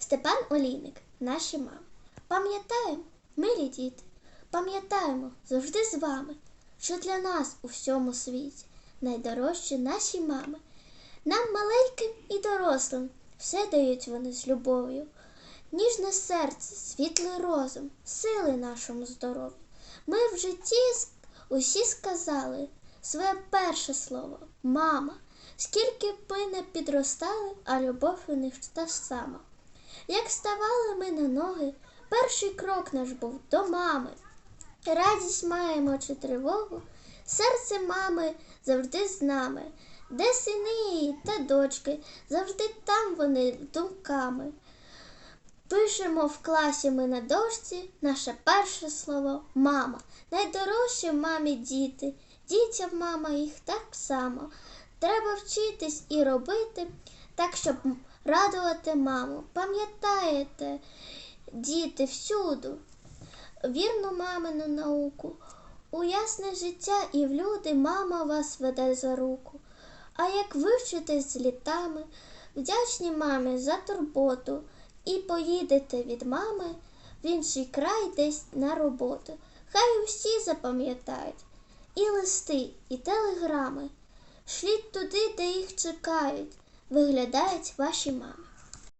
Степан Олійник, наші мами. Пам'ятаємо, милі діти, пам'ятаємо завжди з вами, що для нас у всьому світі найдорожчі наші мами. Нам маленьким і дорослим все дають вони з любов'ю. Ніжне серце, світлий розум, сили нашому здоров'ю. Ми в житті усі сказали своє перше слово мама. Скільки б ми не підростали, а любов у них та сама. Як ставали ми на ноги, перший крок наш був до мами. Радість маємо чи тривогу, серце мами завжди з нами, де сини та дочки, завжди там вони думками. Пишемо в класі ми на дошці наше перше слово мама. Найдорожчі в мамі діти, дітям мама їх так само. Треба вчитись і робити так, щоб радувати маму. Пам'ятаєте, діти, всюду, вірну мамину науку. У ясне життя і в люди мама вас веде за руку. А як вивчитесь з літами, вдячні мамі за турботу, і поїдете від мами в інший край десь на роботу. Хай усі запам'ятають і листи, і телеграми. Шліть туди, де їх чекають, виглядають ваші мами.